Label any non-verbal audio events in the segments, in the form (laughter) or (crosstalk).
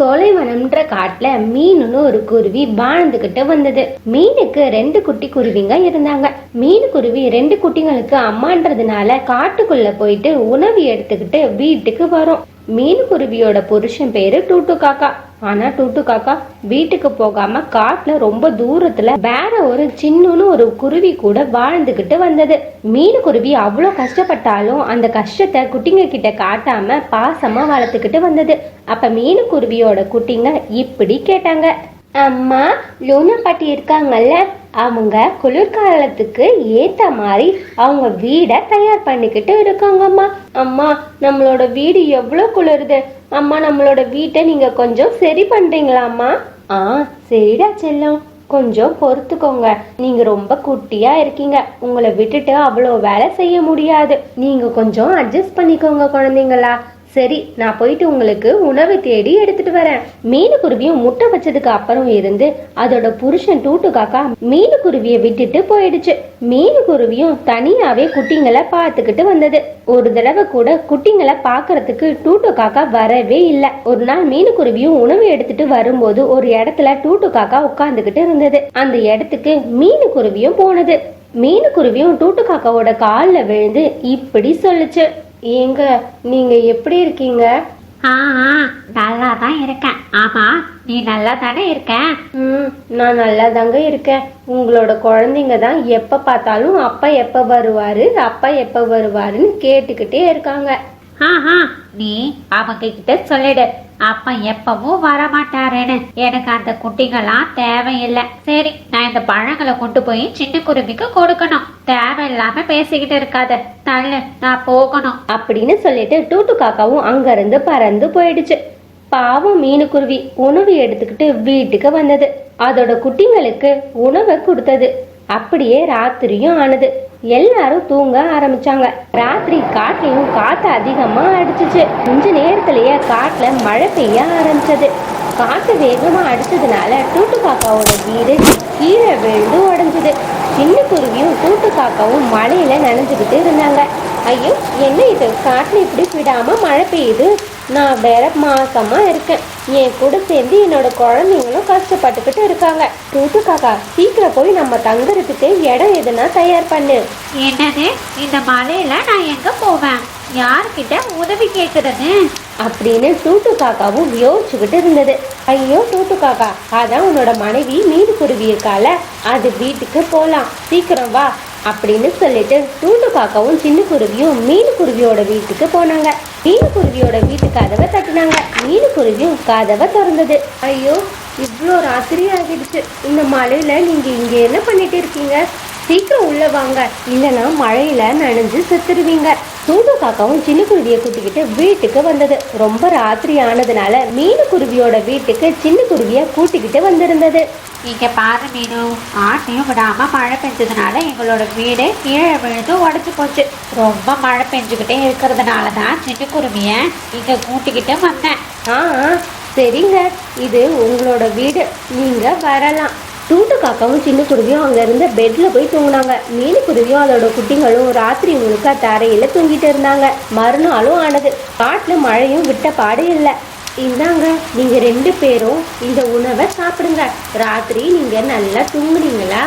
சோலைவனம்ன்ற காட்டுல மீனுன்னு ஒரு குருவி வாழ்ந்துகிட்டு வந்தது. மீனுக்கு ரெண்டு குட்டி குருவிங்க இருந்தாங்க. மீன் குருவி ரெண்டு குட்டிங்களுக்கு அம்மான்றதுனால காட்டுக்குள்ள போயிட்டு உணவு எடுத்துக்கிட்டு வீட்டுக்கு வரும். மீன் குருவியோட புருஷன் பேரு டூட்டு காக்கா ஆனா டூட்டு காக்கா வீட்டுக்கு போகாம காட்டுல ரொம்ப தூரத்துல வேற ஒரு சின்னன்னு ஒரு குருவி கூட வாழ்ந்துகிட்டு வந்தது. மீன் குருவி அவ்வளோ கஷ்டப்பட்டாலும் அந்த கஷ்டத்தை குட்டிங்க கிட்ட காட்டாம பாசமா வளர்த்துக்கிட்டு வந்தது. அப்ப மீன் குருவியோட குட்டிங்க இப்படி கேட்டாங்க. அம்மா லூனா பாட்டி இருக்காங்கல்ல அவங்க குளிர்காலத்துக்கு ஏத்த மாதிரி அவங்க வீடை தயார் பண்ணிக்கிட்டு இருக்காங்கம்மா. அம்மா நம்மளோட வீடு எவ்வளோ குளிருது. அம்மா நம்மளோட வீட்டை நீங்க கொஞ்சம் சரி பண்றீங்களாம்மா? ஆ சரிடா செல்லம். கொஞ்சம் பொறுத்துக்கோங்க. நீங்க ரொம்ப குட்டியா இருக்கீங்க. உங்களை விட்டுட்டு அவ்வளோ வேலை செய்ய முடியாது. நீங்க கொஞ்சம் அட்ஜஸ்ட் பண்ணிக்கோங்க குழந்தைங்களா. சரி நான் போயிட்டு உங்களுக்கு உணவு தேடி எடுத்துட்டு வரேன். மீனுக்குருவியும் முட்டை வச்சதுக்கு அப்புறம் இருந்து அதோட புருஷன் டூட்டு காக்கா மீனுக்குருவியை விட்டுட்டு போயிடுச்சு. மீனுக்குருவியும் தனியாவே குட்டிங்களை பார்த்துக்கிட்டு வந்தது. ஒரு தடவை கூட குட்டிங்களை பார்க்கறதுக்கு டூட்டு காக்கா வரவே இல்லை. ஒரு நாள் மீனுக்குருவியும் உணவு எடுத்துட்டு வரும்போது ஒரு இடத்துல டூட்டு காக்கா உட்கார்ந்துகிட்டு இருந்தது. அந்த இடத்துக்கு மீனுக்குருவியும் போனது. மீனுக்குருவியும் டூட்டு காக்காவோட காலில் விழுந்து இப்படி சொல்லுச்சு. ஏங்க நீங்க எப்படி இருக்கீங்க? ஆ நல்லா தான் இருக்கேன். ஆமா நீ நல்லா தானே இருக்க? ம் நான் நல்லா தாங்க இருக்கேன். உங்களோட குழந்தைங்க தான் எப்ப பார்த்தாலும் அப்பா எப்ப வருவாரு அப்பா எப்ப வருவாருன்னு கேட்டுக்கிட்டே இருக்காங்க. ஆ ஆ நீ அவங்க கிட்ட சொல்லிடு. அப்பா எப்பவும் வரமாட்டாருன்னு. எனக்கு அந்த குட்டிங்களாம் தேவையில்லை. சரி நான் இந்த பழங்களை கொண்டு போய் சின்ன குருவிக்கு கொடுக்கணும். தேவையில்லாம பேசிக்கிட்டு இருக்காத. தள்ளு நான் போகணும். அப்படின்னு சொல்லிட்டு டூட்டு காக்காவும் அங்கிருந்து பறந்து போயிடுச்சு. பாவம் மீனுக்குருவி உணவு எடுத்துக்கிட்டு வீட்டுக்கு வந்தது. அதோட குட்டிங்களுக்கு உணவை கொடுத்தது. அப்படியே ராத்திரியும் ஆனது. எல்லாரும் தூங்க ஆரம்பிச்சாங்க. ராத்திரி காட்டிலையும் காத்து அதிகமா அடிச்சுச்சு. கொஞ்ச நேரத்திலேயே காட்டுல மழை பெய்ய ஆரம்பிச்சது. காத்து வேகமா அடிச்சதுனால டூட்டு காக்காவோட வீடு கீழே விழுந்து உடஞ்சது. சின்ன குருவியும் டூட்டு காக்காவும் மழையில நனைஞ்சுக்கிட்டு இருந்தாங்க. ஐயோ என்ன இது? காட்டுல இப்படி விடாம மழை பெய்யுது? நான் வேற மாசமா இருக்கேன். என் கூட சேர்ந்து என்னோட குழந்தைங்களும் கஷ்டப்பட்டுக்கிட்டு இருக்காங்க. டூட்டு காக்கா சீக்கிரம் போய் நம்ம தங்குறதுக்கு இடம் எதுனா தயார் பண்ணு. என்னது? இந்த மலையில நான் எங்க போவேன்? யார்கிட்ட உதவி கேக்குறது? அப்படின்னு டூட்டு காக்காவும் யோசிச்சுக்கிட்டு இருந்தது. ஐயோ டூட்டு காக்கா அதான் உன்னோட மனைவி மீன் குருவி இருக்கால அது வீட்டுக்கு போலாம். சீக்கிரம் வா அப்படின்னு சொல்லிட்டு டூட்டு காக்காவும் சின்ன குருவியும் மீன் குருவியோட வீட்டுக்கு போனாங்க. மீனுக்குருவியோட வீட்டு கதவை தட்டினாங்க. மீனுக்குருவியும் கதவை திறந்தது. ஐயோ இவ்வளோ ராத்திரி ஆகிடுச்சு. இந்த மழையில நீங்க இங்க என்ன பண்ணிட்டு இருக்கீங்க? சீக்கிரம் உள்ள வாங்க. இல்லைன்னா மழையில நனைஞ்சு செத்துருவீங்க. சூடு காக்காவும் சின்ன குருவியை கூட்டிக்கிட்டு வீட்டுக்கு வந்தது. ரொம்ப ராத்திரி ஆனதுனால மீனு குருவியோட வீட்டுக்கு சின்ன குருவியை கூட்டிக்கிட்டு வந்திருந்தது. இங்க பாரு மீனு ஆட்டையும் விடாம மழை பெஞ்சதுனால எங்களோட வீடு கீழே விழுந்து உடஞ்சு போச்சு. ரொம்ப மழை பெஞ்சுக்கிட்டே இருக்கிறதுனால தான் சின்ன குருவிய இங்க கூட்டிக்கிட்டு வந்தேன். ஆ ஆ, சரிங்க. இது உங்களோட வீடு. நீங்க வரலாம். டூட்டு காக்காவும் சின்ன குருவியும் அங்கேருந்து இருந்த போய் தூங்கினாங்க. மீனு குருவியும் அதோட குட்டிங்களும் ராத்திரி முழுக்க தரையில் தூங்கிட்டு இருந்தாங்க. மறுநாளும் ஆனது. காட்டில் மழையும் விட்ட பாடு இல்லை. இந்தாங்க நீங்கள் ரெண்டு பேரும் இந்த உணவை சாப்பிடுங்க. ராத்திரி நீங்கள் நல்லா தூங்குனீங்களா?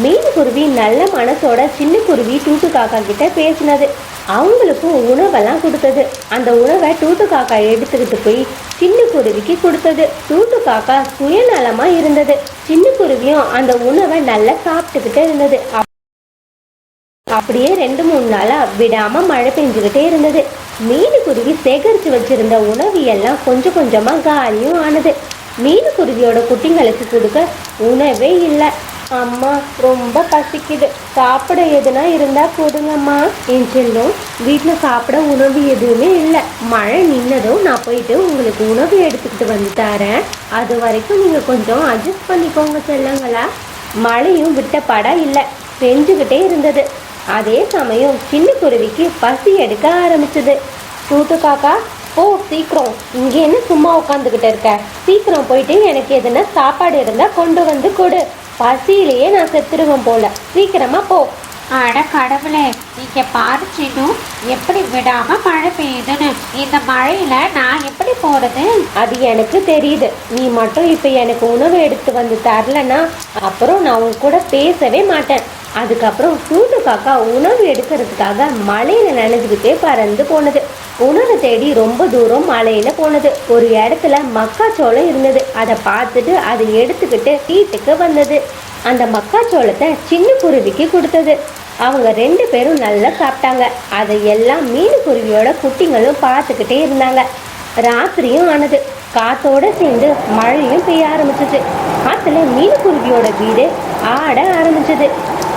மீன் குருவி நல்ல மனசோட சின்ன குருவி டூட்டு காக்கா கிட்ட பேசினது. அவங்களுக்கும் உணவெல்லாம் கொடுத்தது. அந்த உணவை டூட்டு காக்கா எடுத்துக்கிட்டு போய் சின்ன குருவிக்கு கொடுத்தது. டூட்டு காக்கா சுயநலமா இருந்தது. சின்ன குருவியும் அந்த உணவை நல்லா சாப்பிட்டுக்கிட்டு இருந்தது. அப்படியே ரெண்டு மூணு நாளா விடாம மழை பெஞ்சுக்கிட்டே இருந்தது. மீனுக்குருவி சேகரித்து வச்சிருந்த உணவு எல்லாம் கொஞ்சம் கொஞ்சமா காலியும் ஆனது. மீனுக்குருவியோட குட்டிங்களுக்கு கொடுக்க உணவே இல்லை. அம்மா ரொம்ப பசிக்குது. சாப்பிட எதுனா இருந்தா கொடுங்கம்மா என் செல்லும் வீட்டில் சாப்பிட உணவு எதுவுமே இல்லை. மழை நின்னதும் நான் போயிட்டு உங்களுக்கு உணவு எடுத்துக்கிட்டு வந்து தரேன். அது வரைக்கும் நீங்கள் கொஞ்சம் அட்ஜஸ்ட் பண்ணிக்கோங்க செல்லங்களா. மழையும் விட்ட படம் இல்லை. பெஞ்சுக்கிட்டே இருந்தது. அதே சமயம் சின்ன குருவிக்கு பசி எடுக்க ஆரம்பிச்சது. கூட்டு காக்கா போ சீக்கிரம். இங்கே என்ன சும்மா உட்காந்துக்கிட்டு இருக்க. சீக்கிரம் போயிட்டு எனக்கு எதுனா சாப்பாடு இருந்தால் கொண்டு வந்து கொடு. பசியிலேயே நான் செத்துருவேன் போல. சீக்கிரமா போ. அட கடவுளே இங்க பாரு சின்னு எப்படி விடாம மழை பெய்யுதுன்னு. இந்த மழையில நான் எப்படி போறது? அது எனக்கு தெரியுது. நீ மட்டும் இப்ப எனக்கு உணவு எடுத்து வந்து தரலனா அப்புறம் நான் உன் கூட பேசவே மாட்டேன். அதுக்கப்புறம் கூட்டு காக்கா உணவு எடுக்கிறதுக்காக மலையில நனைஞ்சுக்கிட்டே பறந்து போனது. உணவு தேடி ரொம்ப தூரம் மலையில போனது. ஒரு இடத்துல மக்காச்சோளம் இருந்தது. அதை பார்த்துட்டு அதை எடுத்துக்கிட்டு வீட்டுக்கு வந்தது. அந்த மக்காச்சோளத்தை சின்ன குருவிக்கு கொடுத்தது. அவங்க ரெண்டு பேரும் நல்லா சாப்பிட்டாங்க. அதை எல்லாம் மீன் குருவியோட குட்டிங்களும் பார்த்துக்கிட்டே இருந்தாங்க. ராத்திரியும் ஆனது. காத்தோட சேர்ந்து மழையும் பெய்ய ஆரம்பிச்சது. காத்துல மீனுக்குருவியோட வீடு ஆட ஆரம்பிச்சது.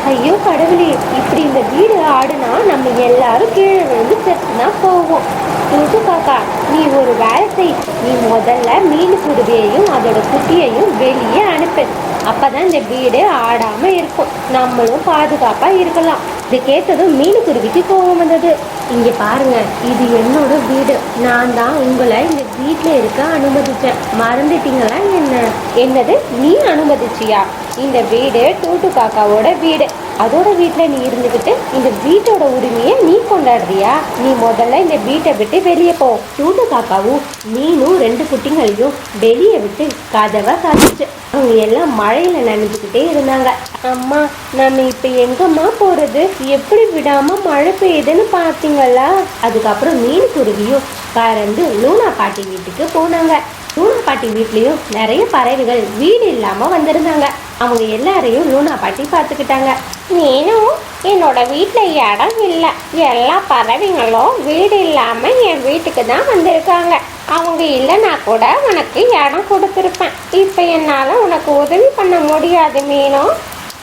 ஐயோ கடவுளே இப்படி இந்த வீடு ஆடுனா நம்ம எல்லாரும் கீழே விழுந்து செத்துனா போவோம். துட்டு காக்கா நீ ஒரு வேலை செய் நீ முதல்ல மீன் குருவியையும் அதோட குட்டியையும் வெளியே அனுப்பு. அப்பதான் இந்த வீடு ஆடாம இருக்கும். நம்மளும் பாதுகாப்பா இருக்கலாம். இது கேட்டதும் மீன் குருவிக்கு கோபம் வந்தது. இங்கே பாருங்க இது என்னோட வீடு. நான் தான் உங்களை இந்த வீட்ல இருக்க அனுமதிச்சேன். மறந்துட்டீங்களா என்ன? என்னது? நீ அனுமதிச்சியா? இந்த வீடு டூட்டு காக்காவோட வீடு. அதோட வீட்டில் நீ இருந்துக்கிட்டு இந்த வீட்டோட உரிமையை நீ கொண்டாடுறியா? நீ முதல்ல இந்த வீட்டை விட்டு வெளியே போ. டூட்டு காக்காவும் நீனும் ரெண்டு குட்டிங்களையும் வெளியே விட்டு கதவை சாத்திச்சு. அவங்க எல்லாம் மழையில நனைஞ்சுக்கிட்டே இருந்தாங்க. அம்மா நம்ம இப்போ எங்கம்மா போறது? எப்படி விடாம மழை பெய்யுதுன்னு பாத்தீங்களா அதுக்கப்புறம் மீன் குருவியும் பறந்து லூனா பாட்டி வீட்டுக்கு போனாங்க. லூனா பாட்டி வீட்லேயும் நிறைய பறவைகள் வீடு இல்லாமல் வந்திருந்தாங்க. அவங்க எல்லாரையும் லூனா பாட்டி பார்த்துக்கிட்டாங்க. நீனும் என்னோட வீட்டில் இடம் இல்லை. எல்லா பறவைங்களும் வீடு இல்லாமல் என் வீட்டுக்கு தான் வந்திருக்காங்க. அவங்க இல்லைன்னா கூட உனக்கு இடம் கொடுத்துருப்பேன். இப்போ என்னால் உனக்கு உதவி பண்ண முடியாது மீனும்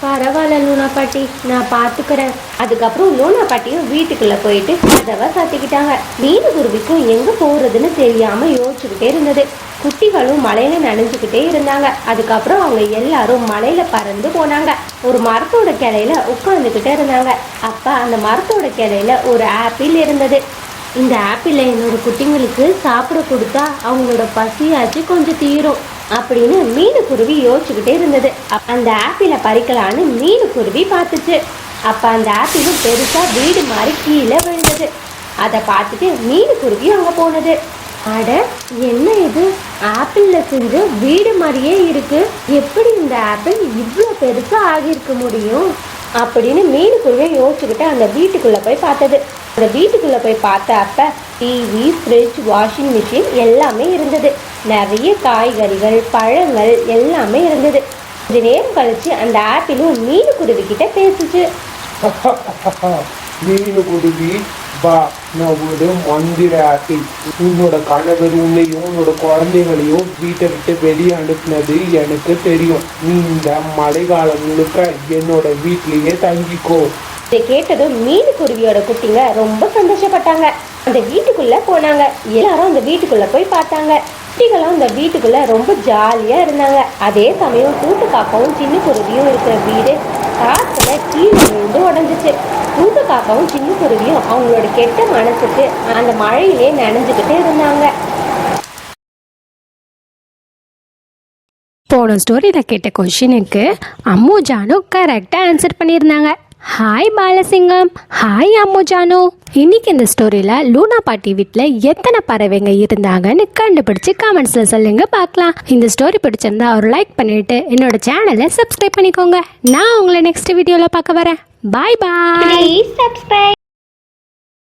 பரவாயில்ல லூனா பாட்டி. நான் பார்த்துக்கிறேன் அதுக்கப்புறம் லூனா பாட்டியும் வீட்டுக்குள்ளே போயிட்டு கதவை சாத்திக்கிட்டாங்க. மீனு குருவிக்கும் எங்கே போகிறதுன்னு தெரியாமல் யோசிச்சுக்கிட்டே இருந்தது. குட்டிகளும் மலையில நனைஞ்சுக்கிட்டே இருந்தாங்க. அதுக்கப்புறம் அவங்க எல்லாரும் மலையில பறந்து போனாங்க. ஒரு மரத்தோட கிளையில உட்காந்துக்கிட்டே இருந்தாங்க. அப்போ அந்த மரத்தோட கிளையில ஒரு ஆப்பிள் இருந்தது. இந்த ஆப்பிளை என்னோட குட்டிங்களுக்கு சாப்பிட கொடுத்தா அவங்களோட பசியாச்சு கொஞ்சம் தீரும். அப்படின்னு மீனு குருவி யோசிச்சுக்கிட்டே இருந்தது. அந்த ஆப்பிளை பறிக்கலான்னு மீனு குருவி பார்த்துச்சு. அப்ப அந்த ஆப்பிளும் பெருசா வீடு மாதிரி கீழே விழுந்தது. அதை பார்த்துட்டு மீனு குருவி போனது. அட என்ன இது? ஆப்பிளில் செஞ்ச வீடு மாதிரியே இருக்கு. எப்படி இந்த ஆப்பிள் இவ்வளோ பெருசாக ஆகியிருக்க முடியும்? அப்படின்னு மீனு குருவியை யோசிச்சுக்கிட்டு அந்த வீட்டுக்குள்ளே போய் பார்த்தது. அந்த வீட்டுக்குள்ளே போய் பார்த்த அப்போ டிவி ஃப்ரிட்ஜ் வாஷிங் மிஷின் எல்லாமே இருந்தது. நிறைய காய்கறிகள் பழங்கள் எல்லாமே இருந்தது. கொஞ்ச நேரம் கழிச்சு அந்த ஆப்பிளும் மீனு குருவி கிட்ட பேசுச்சு. (laughs) மீனு அப்பா நான் ஒரு மந்திர ஆப்பிள் உன்னோட கணவர் உன்னையும் உன்னோட குழந்தைகளையும் வீட்டை விட்டு வெளியே அனுப்புனது எனக்கு தெரியும். நீ இந்த மழைக்காலம் முழுக்க என்னோட வீட்லயே தங்கிக்கோ. இதை கேட்டதும் மீன் குருவியோட குட்டிங்க ரொம்ப சந்தோஷப்பட்டாங்க. அந்த வீட்டுக்குள்ள போனாங்க. எல்லாரும் அந்த வீட்டுக்குள்ள போய் பார்த்தாங்க. குட்டிகளும் அந்த வீட்டுக்குள்ள ரொம்ப ஜாலியா இருந்தாங்க. அதே சமயம் கூட்டு காக்காவும் சின்ன குருவியும் இருக்கிற வீடு காத்துல கீழே விழுந்து உடஞ்சிச்சு. காக்காவும் சின்ன குருவியும் அவங்களோட கெட்ட மனசுக்கு அந்த மழையிலே நனைஞ்சுக்கிட்டே இருந்தாங்க. போன ஸ்டோரியில் கேட்ட கொஷினுக்கு அம்மு ஜானு கரெக்டாக ஆன்சர் பண்ணியிருந்தாங்க. ஹாய் பாலசிங்கம். ஹாய் அம்மு ஜானு. இன்னைக்கு இந்த ஸ்டோரியில் லூனா பாட்டி வீட்டில் எத்தனை பறவைங்க இருந்தாங்கன்னு கண்டுபிடிச்சு கமெண்ட்ஸில் சொல்லுங்க பார்க்கலாம். இந்த ஸ்டோரி பிடிச்சிருந்தா ஒரு லைக் பண்ணிட்டு என்னோட சேனலை சப்ஸ்கிரைப் பண்ணிக்கோங்க. நான் உங்களை நெக்ஸ்ட் வீடியோவில் பார்க்க வரேன். பாய் பாய் ப்ளீஸ் சப்ஸ்கிரைப்